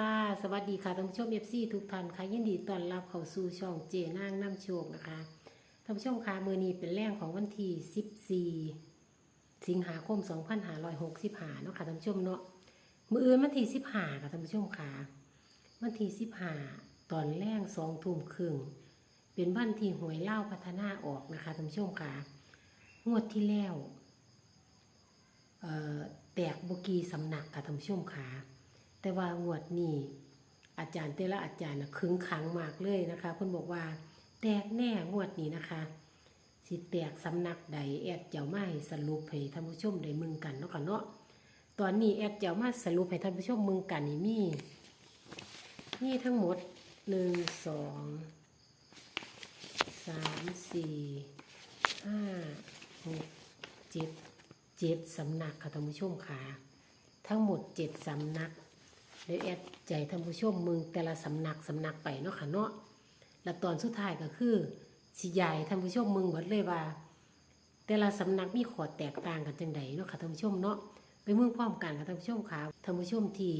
ค่ะ สวัสดีค่ะท่านผู้ชมเอฟซีทุกท่านค่ะยินดีต้อนรับเข้าสู่ช่องเจนางน้ำโชคนะคะท่านผู้ชมค่ะมือนี้เป็นแรงของวันที่ 14 สิงหาคม 2565เนาะค่ะท่านผู้ชมเนาะมืออื่นวันที่15ค่ะท่านผู้ชมค่ะวันที่15ตอนแรงสองทุ่มครึ่งเป็นวันที่หวยเล่าพัฒนาออกนะคะท่านผู้ชมค่ะงวดที่แล้วแตกบกีสำนักค่ะท่านผู้ชมค่ะ แต่ว่างวดนี้อาจารย์แต่ละอาจารย์นะขึงขังมากเลยนะคะเพิ่นบอกว่า แตกแน่งวดนี้นะคะ สิแตกสำนักใดแอดเจ้ามาให้สรุปให้ท่านผู้ชมได้มึงกันเนาะค่ะเนาะตอนนี้แอดเจ้ามาสรุปให้ท่านผู้ชมมึงกันนี่มีมีทั้งหมดหนึ่งสองสามสี่ห้าหกเจ็ดเจ็ดสำนักค่ะท่านผู้ชมค่ะทั้งหมดเจ็ดสำนัก เดี๋ยวแอดใจท่านผู้ชมมึงแต่ละสำนักสำนักไปเนาะค่ะเนาะและตอนสุดท้ายก็คือสิยายท่านผู้ชมมึงหมดเลยว่า แต่ละสำนักมีขอแตกต่างกันจังใดเนาะค่ะท่านผู้ชมเนาะไปมืองพร้อมกันค่ะท่านผู้ชมค่ะท่านผู้ชมที่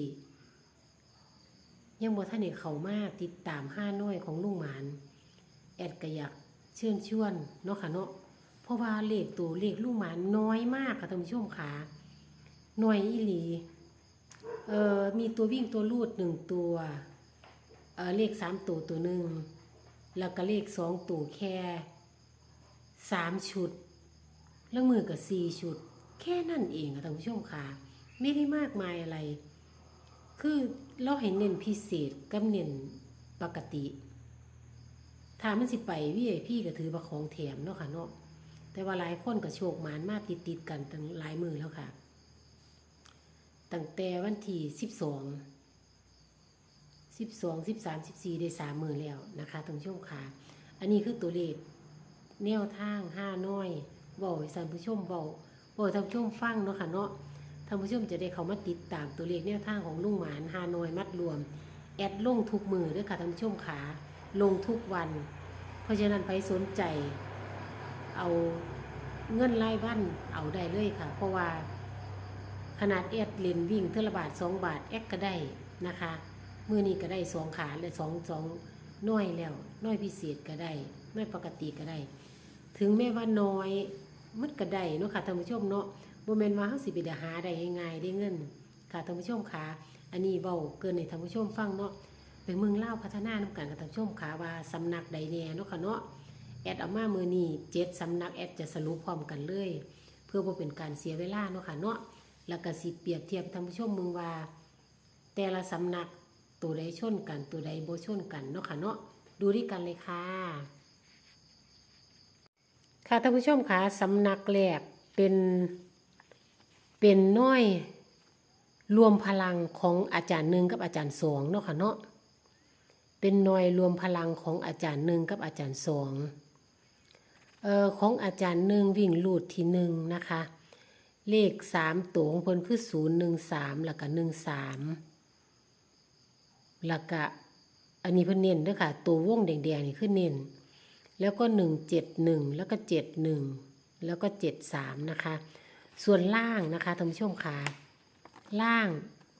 ยังบ่ท่านเอกเขามาติดตามห้าน้อยของลุงหมาน แอดก็อยากเชิญชวนเนาะค่ะเนาะเพราะว่าเลขตัวเลขลุงหมานน้อยมากค่ะท่านผู้ชมค่ะน่วยอีหลี เอ่อมีตัววิ่งตัวลูดหนึ่งตัวเอ่อเลขสามตัวตัวหนึ่งแล้วก็เลขสองตัวแค่สามชุด แล้วมือกับสี่ชุด แค่นั่นเองค่ะท่านผู้ชมค่ะ ไม่ได้มากมายอะไร คือเราให้เน้นพิเศษกับเน้นปกติถ้ามันสิไปวิไอพี่ก็ถือว่าของแถมเนาะค่ะเนาะแต่ว่าหลายคนก็โชคหมานมากติดๆกันตั้งหลายมือแล้วค่ะ ตั้งแต่วันที่สิบสองสิบสองสิบสามสิบสี่ได้สามหมือแล้วนะคะท่านผู้ชมค่ะอันนี้คือตัวเลขแนวทางห้าน้อยเบาให้ท่านผู้ชมเบาเบาให้ท่านผู้ชมฟังเนาะค่ะเนาะท่านผู้ชมจะได้เข้ามาติดตามตัวเลขแนวทางของลุงหมานห้านอยมัดรวม แอดลงทุกมือด้วยค่ะท่านผู้ชมค่ะลงทุกวัน เพราะฉะนั้นไปสนใจ เอาเงินรายวันเอาได้เลยค่ะ เพราะว่า ขนาดแอดเลนวิ่งเทอละบาทสองบาทแอดก็ได้นะคะมือนี้ก็ได้สองขาและสองสองน้อยแล้วน้อยพิเศษก็ได้น้อยปกติก็ได้ ถึงแม้ว่าน้อยมันก็ได้เนาะค่ะท่านผู้ชมเนาะโมเมนว่าเขาสิไปหาได้ง่ายได้เงินค่ะท่านผู้ชมค่ะอันนี้เบาเกินในท่านผู้ชมฟังเนาะไปเมืองเล่าพัฒนาน้ำกันกับท่านผู้ชมค่ะว่าสำนักใดแน่เนาะค่ะเนาะแอดเอามามือนี้เจ็ดสำนักแอดจะสรุปพร้อมกันเลย เพื่อบ่เป็นการเสียเวลาเนาะค่ะเนาะ แล้วก็สิเปรียบเทียบท่านผู้ชมมึงว่า แต่ละสำนักตัวใดชนกัน ตัวใดโบชนกันเนาะค่ะเนาะดูด้วยกันเลยค่ะ ค่ะท่านผู้ชมค่ะสำนักแรกเป็นเป็นน้อยรวมพลังของอาจารย์หนึ่งกับอาจารย์สองเนาะค่ะเนาะเป็นหน่วยรวมพลังของอาจารย์หนึ่งกับอาจารย์สองเอ่อของอาจารย์หนึ่งวิ่งลูดที่หนึ่งนะคะ เลขสามตัวของเพิ่นคือศูนย์หนึ่งสามแล้วก็หนึ่งสามแล้วก็อันนี้เพิ่นเน้นด้วยค่ะ ตัววงแดงๆนี่คือเน้นแล้วก็หนึ่งเจ็ดหนึ่งแล้วก็เจ็ดหนึ่งแล้วก็เจ็ดสามนะคะ ส่วนล่างนะคะท่านผู้ชมค่ะล่าง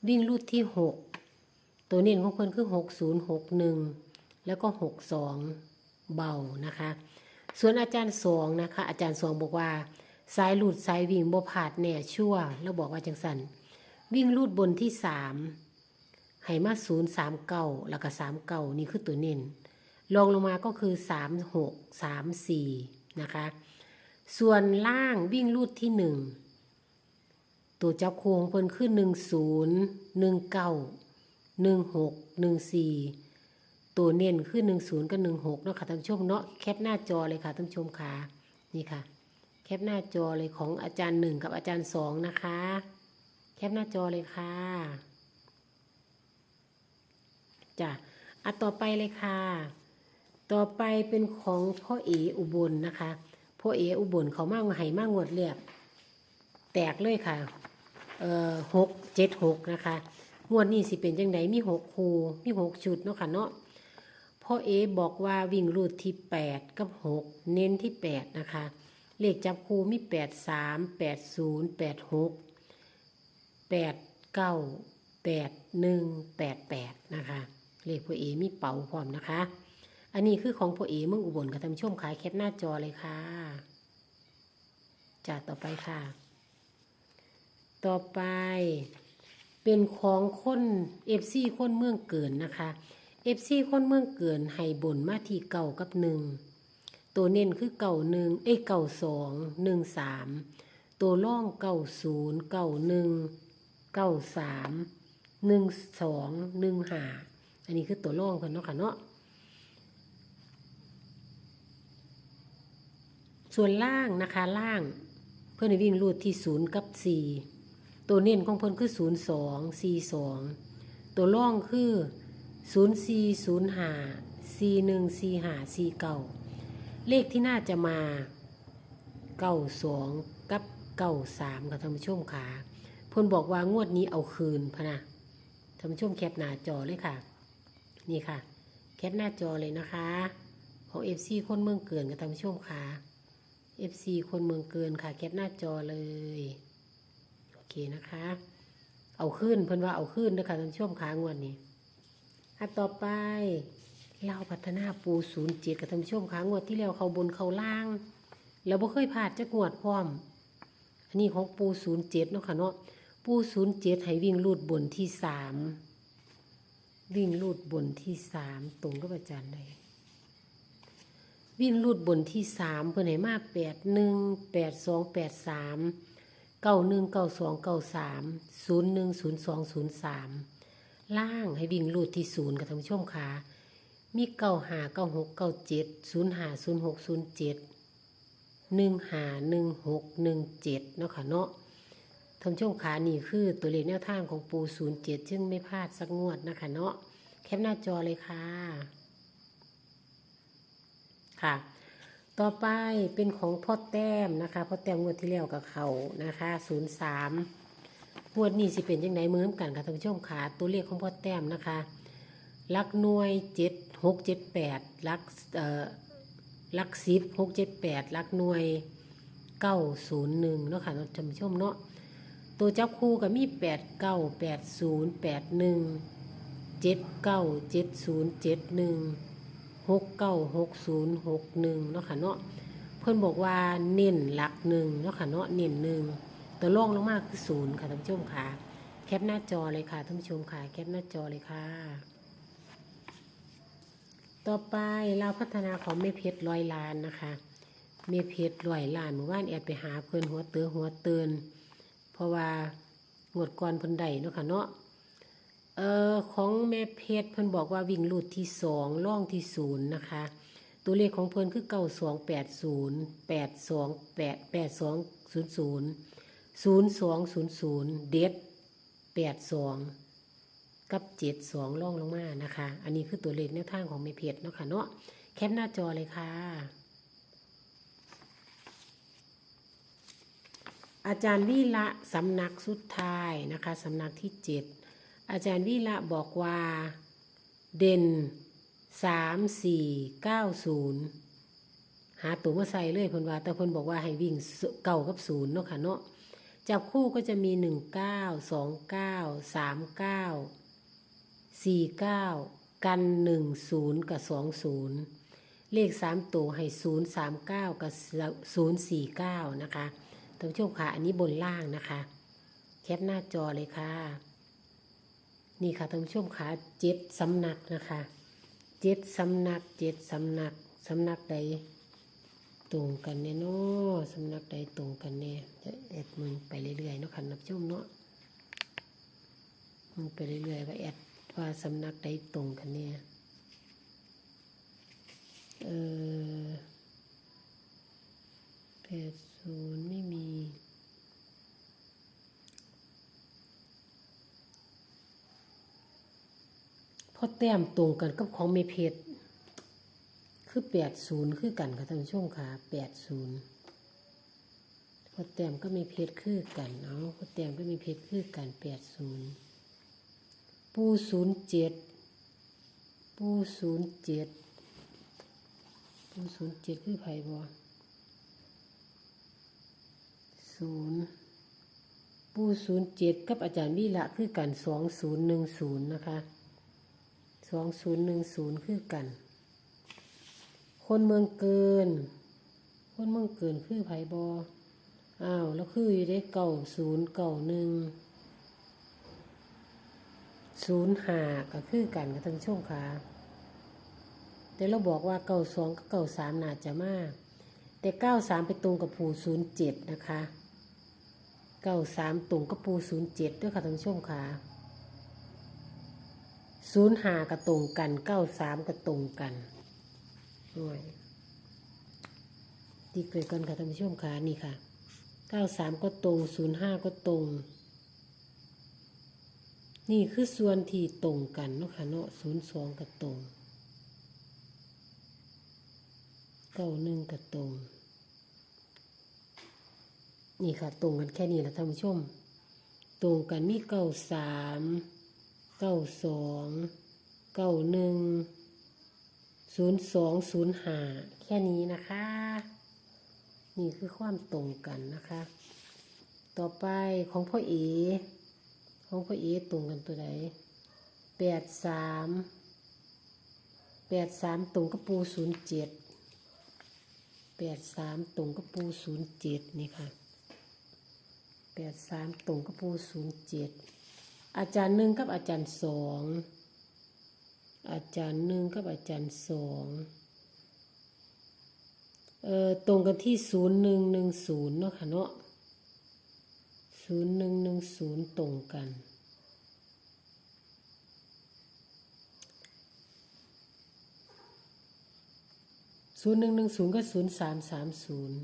วิ่งรูดที่หกตัวเน้นของเพิ่นคือหกศูนย์หกหนึ่งแล้วก็หกสองเบานะคะ ส่วนอาจารย์สองนะคะ อาจารย์สองบอกว่า สายหลุดสายวิ่งบ่ผาดแน่ชั่วแล้วบอกว่าจังสันวิ่งลูดบนที่สามให้มาศูนย์สามเก้าแล้วก็สามเก้านี่คือตัวเน้นลองลงมาก็คือสามหกสามสี่นะคะ ส่วนล่างวิ่งลูดที่หนึ่งตัวจับโค้งเพิ่นขึ้นหนึ่งศูนย์หนึ่งเก้าหนึ่งหกหนึ่งสี่ตัวเน้นคือหนึ่งศูนย์กับหนึ่งหกเนาะค่ะท่านผู้ชมเนาะแคปหน้าจอเลยค่ะท่านผู้ชมค่ะนี่ค่ะ แคปหน้าจอเลยของอาจารย์หนึ่งกับอาจารย์สองนะคะ แคปหน้าจอเลยค่ะจ้ะอะต่อไปเลยค่ะ ต่อไปเป็นของพ่อเออุบลนะคะพ่อเออุบลเขามากไห่มากงวดเรียบแตกเลยค่ะ เอ่อหกเจ็ดหกนะคะ งวดนี้สิเป็นจังไดมีหกคูมีหกชุดเนาะค่ะเนาะพ่อเอบอกว่าวิ่งรูดที่แปดกับหกเน้นที่แปดนะคะ เลขจับคู่มีแปดสามแปดศูนย์แปดหกแปดเก้าแปดหนึ่งแปดแปดนะคะ เลขพ่อเอมีเป๋าพร้อมนะคะ อันนี้คือของพ่อเอเมืองอุบลค่ะท่านผู้ชมขายแคปหน้าจอเลยค่ะจัดต่อไปค่ะ ต่อไปเป็นของคนเอฟซีคนเมืองเกินนะคะเอฟซีคนเมืองเกินให้บนมาที่เก่ากับหนึ่ง ตัวเน้นคือเก่าหนึ่งเอ้ยเก่าสองหนึ่งสามตัวล่องเก่าศูนย์เก่าหนึ่งเก่าสามหนึ่งสองหนึ่งหาอันนี้คือตัวล่องเพิ่นเนาะค่ะเนาะส่วนล่างนะคะล่างเพื่อนให้วิ่งรูดที่ศูนย์กับสี่ตัวเน้นของเพื่อนคือศูนย์สองสี่สองตัวล่องคือศูนย์สี่ศูนย์หาสี่หนึ่งสี่หาสี่เก้า เลขที่น่าจะมาเก้าสองกับเก้าสามค่ะท่านผู้ชมค่ะพนบอกว่างวดนี้เอาคืนพะนะท่านผู้ชมแคปหน้าจอเลยค่ะ นี่ค่ะ แคปหน้าจอเลยนะคะ ของเอฟซีคนเมืองเกินกับท่านผู้ชมค่ะ FC คนเมืองเกินค่ะ แคปหน้าจอเลยโอเคนะคะ เอาขึ้นเพิ่นว่าเอาขึ้นนะคะท่านผู้ชมขางวดนี้อันต่อไป เล่าพัฒนาปูศูนย์เจ็ดกับท่านผู้ชมขางวดที่แล้วเขาบนเขาล่าง แล้วบ่เคยผ่านจะงวดพร้อม อันนี้ของปูศูนย์เจ็ดเนาะค่ะเนาะปูศูนย์เจ็ดให้วิ่งลูดบนที่สามวิ่งลูดบนที่สามตรงกับอาจารย์เลยวิ่งลูดบนที่สามเพื่อนให้มาแปดหนึ่งแปดสองแปดสามเก้าหนึ่งเก้าสองเก้าสามศูนย์หนึ่งศูนย์สองศูนย์สามล่างให้วิ่งลูดที่ศูนย์กับท่านผู้ชมค่ะ มีเก้าหาเก้าหกเก้าเจ็ดศูนย์หาศูนย์หกศูนย์เจ็ดหนึ่งหาหนึ่งหกหนึ่งเจ็ดเนาะค่ะเนาะท่านผู้ชมขานี่คือตัวเลขแนวทางของปูศูนย์เจ็ดซึ่งไม่พลาดสักงวดนะคะเนาะแคปหน้าจอเลยค่ะ ค่ะ ต่อไปเป็นของพ่อแต้มนะคะพ่อแต้มงวดที่แล้วกับเขานะคะศูนย์สามงวดนี้สิเป็นยังไงมือนกันค่ะท่านผู้ชมขาตัวเลขของพ่อแต้มนะคะลักหน่วยเจ็ด หกเจ็ดแปดลักเออลักสิบหกเจ็ดแปดลักหน่วยเก้าศูนย์หนึ่งเนาะค่ะท่านผู้ชมเนาะตัวเจ้าคู่ก็มีแปดเก้าแปดศูนย์แปดหนึ่งเจ็ดเก้าเจ็ดศูนย์เจ็ดหนึ่งหกเก้าหกศูนย์หกหนึ่งเนาะค่ะเนาะเพื่อนบอกว่าเน้นหลักหนึ่งเนาะค่ะเนาะเน้นหนึ่งตัวล่องลงมาคือศูนย์ค่ะท่านผู้ชมค่ะ แคปหน้าจอเลยค่ะท่านผู้ชมค่ะ แคปหน้าจอเลยค่ะ ต่อไปเราพัฒนาของเมเพชรร้อยล้านนะคะ เมเพชรร้อยล้านเมื่อวานแอดไปหาเพื่อนหัวเตือหัวเตือนเพราะว่างวดก่อนเพิ่นได้เนาะค่ะเนาะเอ่อของแม่เพชรเพิ่นบอกว่าวิ่งลูดที่สองล่องที่ศูนย์นะคะ ตัวเลขของเพิ่นคือเก้าสองแปดศูนย์แปดสองแปดแปดสองศูนย์ศูนย์ศูนย์สองศูนย์ศูนย์เด็ดแปดสอง กับเจ็ดสองล่องลงมานะคะ อันนี้คือตัวเลขแนวทางของแม่เพชรเนาะค่ะเนาะแคปหน้าจอเลยค่ะ อาจารย์วิละสำนักสุดท้ายนะคะสำนักที่เจ็ดอาจารย์วิระบอกว่าเด่นสามสี่เก้าศูนย์หาตัวมาใส่เลยเพิ่นว่าแต่เพิ่นบอกว่าให้วิ่งเก่ากับศูนย์เนาะค่ะเนาะจับคู่ก็จะมีหนึ่งเก้าสองเก้าสามเก้า สี่เก้ากันหนึ่งศูนย์กับสองศูนย์เลขสามตัวให้ศูนย์สามเก้ากับศูนย์สี่เก้านะคะท่านผู้ชมค่ะ อันนี้บนล่างนะคะ แคปหน้าจอเลยค่ะ นี่ค่ะท่านผู้ชมค่ะเจ็ดสำนักนะคะเจ็ดสำนักเจ็ดสำนักสำนักใดตรงกันเนี่ยเนาะสำนักใดตรงกันเนี่ยจะแอดมึงไปเรื่อยๆเนาะค่ะท่านผู้ชมเนาะมึงไปเรื่อยๆว่าแอด ว่าสำนักใดตรงกันเนี่ยเออแปดศูนย์ไม่มีพอแต้มตรงกันกับของเมเพชรคือแปดศูนย์คือกันค่ะท่านผู้ชมค่ะแปดศูนย์พอแต้มก็มีเพชรคือกันเนาะพอแต้มก็มีเพชรคือกันแปดศูนย์ ปูศูนย์เจ็ดปูศูนย์เจ็ดปูศูนย์เจ็ดคือไผ่บ่ศูนย์ปูศูนย์เจ็ดกับอาจารย์วิระคือกันสองศูนย์หนึ่งศูนย์นะคะสองศูนย์หนึ่งศูนย์คือกัน คนเมืองเกิน คนเมืองเกินคือไผ่บออ้าวแล้วคืออยู่ได้เก่าศูนย์เก่าหนึ่ง ศูนย์หาก็คือกันกับทั้งช่วงขาแต่เราบอกว่าเก่าสองกับเก่าสามน่าจะมาก แต่เก้าสามไปตรงกับผูศูนย์เจ็ดนะคะเก้าสามตรงกับปูศูนย์เจ็ดด้วยค่ะท่านผู้ชมค่ะศูนย์หากระตรงกันเก้าสามกระตรงกันหน่วยตีเกิดกันค่ะท่านผู้ชมค่ะนี่ค่ะเก้าสามก็ตรงศูนย์ห้าก็ตรง นี่คือส่วนที่ตรงกันเนาะค่ะเนาะศูนย์สองกระตรงเก้าหนึ่งกระตรง นี่ค่ะตรงกันแค่นี้แหละท่านผู้ชม ตรงกันมีเก้าสามเก้าสองเก้าหนึ่งศูนย์สองศูนย์ห้าแค่นี้นะคะ นี่คือความตรงกันนะคะ ต่อไปของพ่อเอ๋ ของพ่อเอตรงกันตัวไหนแปดสามแปดสามตรงกับปูศูนย์เจ็ดแปดสามตรงกับปูศูนย์เจ็ดนี่ค่ะแปดสามตรงกับปูศูนย์เจ็ดอาจารย์หนึ่งกับอาจารย์สองอาจารย์หนึ่งกับอาจารย์สองเอ่อตรงกันที่ศูนย์หนึ่งหนึ่งศูนย์เนาะค่ะเนาะ ศูนย์หนึ่งหนึ่งศูนย์ตรงกัน ศูนย์หนึ่งหนึ่งศูนย์ก็ศูนย์สามสามศูนย์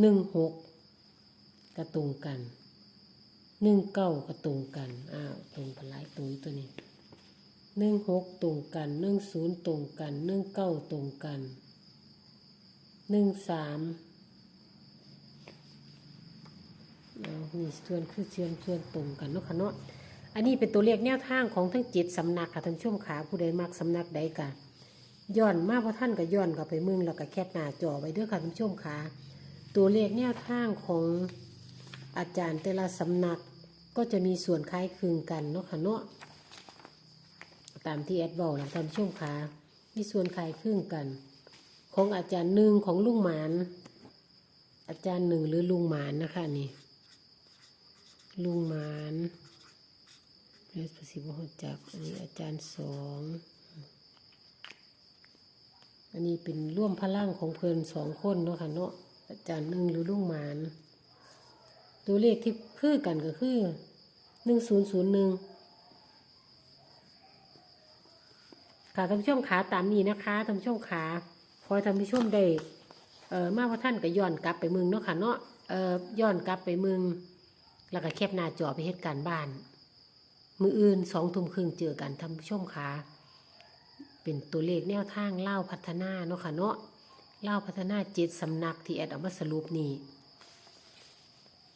หนึ่งหกก็ตรงกัน หนึ่งเก้าก็ตรงกัน อ้าวตรงกันหลายตัวอยู่ตัวนี้หนึ่งหกตรงกันหนึ่งศูนย์ตรงกันหนึ่งเก้าตรงกันหนึ่งสาม เอานี่ส่วนคือเชื่อมส่วนตรงกันเนาะค่ะเนาะอันนี้เป็นตัวเลขแนวทางของทั้งเจ็ดสำนักค่ะท่านผู้ชมขาผู้ใดมักสำนักใดกันย้อนมาพระท่านก็ย้อนกลับไปเมืองแล้วก็แคปหน้าจอไว้เด้วยค่ะท่านผู้ชมขาตัวเลขแนวทางของอาจารย์แต่ละสำนักก็จะมีส่วนคล้ายคลึงกันเนาะค่ะเนาะตามที่แอดบอกนะท่านผู้ชมค่ะมีส่วนคล้ายคลึงกัน ของอาจารย์หนึ่งของลุงหมานอาจารย์หนึ่งหรือลุงหมานนะคะนี่ ลุงหมานเรสประสิทธิ์หัวจักอันนี้อาจารย์สองอันนี้เป็นร่วมพลังของเพลินสองคนเนาะค่ะเนาะอาจารย์หนึ่งหรือลุงหมาน ตัวเลขที่คือกันก็คือหนึ่งศูนย์ศูนย์หนึ่งค่ะท่านผู้ชมขาตามนี้นะคะท่านผู้ชมขาพอท่านผู้ชมได้เอ่อมาว่าท่านก็ย้อนกลับไปเมืองเนาะค่ะเนาะเอ่อย้อนกลับไปเมือง แล้วก็แคบหน้าจอไปเหตุการณ์บ้าน มืออื่นสองทุ่มครึ่งเจอกันท่านผู้ชมขาเป็นตัวเลขแนวทางเล่าพัฒนาเนาะค่ะเนาะเล่าพัฒนาเจ็ดสำนักที่แอดเอามาสรุปนี่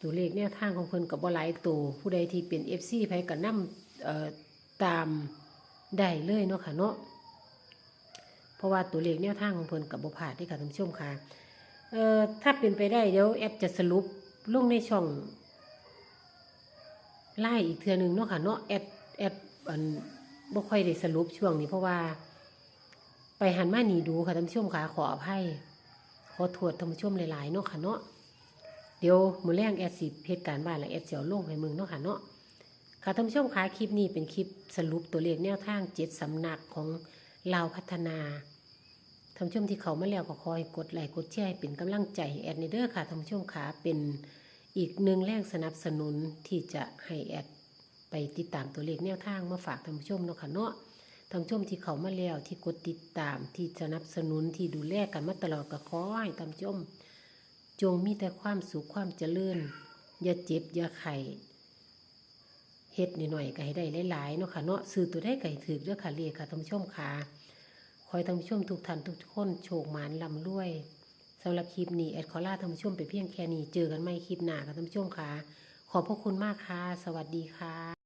ตัวเลขแนวทางของเพิ่นกับบ่หลายตัวผู้ใดที่เป็น FC ไผก็นำเอ่อตามได้เลยเนาะค่ะเนาะเพราะว่าตัวเลขแนวทางของเพิ่นกับบ่พลาดที่ค่ะท่านผู้ชมค่ะเอ่อถ้าเป็นไปได้เดี๋ยวแอดจะสรุปลงในช่อง ไล่อีกเทื่อนึงเนาะค่ะเนาะแอดแอดอันบ่ค่อยได้สรุปช่วงนี้เพราะว่า ไปหันมาหนีดูค่ะท่านผู้ชมค่ะขออภัยขอโทษท่านผู้ชมหลายๆเนาะค่ะเนาะเดี๋ยวมือแรงแอดสิเหตุการบ้านและแอดเสียวลงให้มึงเนาะค่ะเนาะค่ะท่านผู้ชมคะคลิปนี้เป็นคลิปสรุปตัวเลขแนวทางเจ็ดสำนักของลาวพัฒนาท่านผู้ชมที่เขามาแล้วก็ขอให้กดไลค์กดแชร์เป็นกำลังใจแอดในเด้อค่ะท่านผู้ชมคะเป็น อีกหนึ่งแรงสนับสนุนที่จะให้แอดไปติดตามตัวเลขแนวทางมาฝากท่านผู้ชมเนาะค่ะเนาะท่านผู้ชมที่เขามาแล้วที่กดติดตามที่สนับสนุนที่ดูแลกันมาตลอดก็ขอให้ท่านผู้ชม จงมีแต่ความสุขความเจริญอย่าเจ็บอย่าไข่เฮ็ดหน่อยๆก็ให้ได้หลายๆเนาะค่ะเนาะซื้อตัวได้ไก่ถือเด้อค่ะเรียกค่ะท่านผู้ชมค่ะคอยท่านผู้ชมทุกท่านทุกคนโชคหมานลำรวย สำหรับคลิปนี้แอดขอลาท่านผู้ชมไปเพียงแค่นี้เจอกันใหม่คลิปหน้าค่ะท่านผู้ชมค่ะ ขอบพระคุณมากค่ะ สวัสดีค่ะ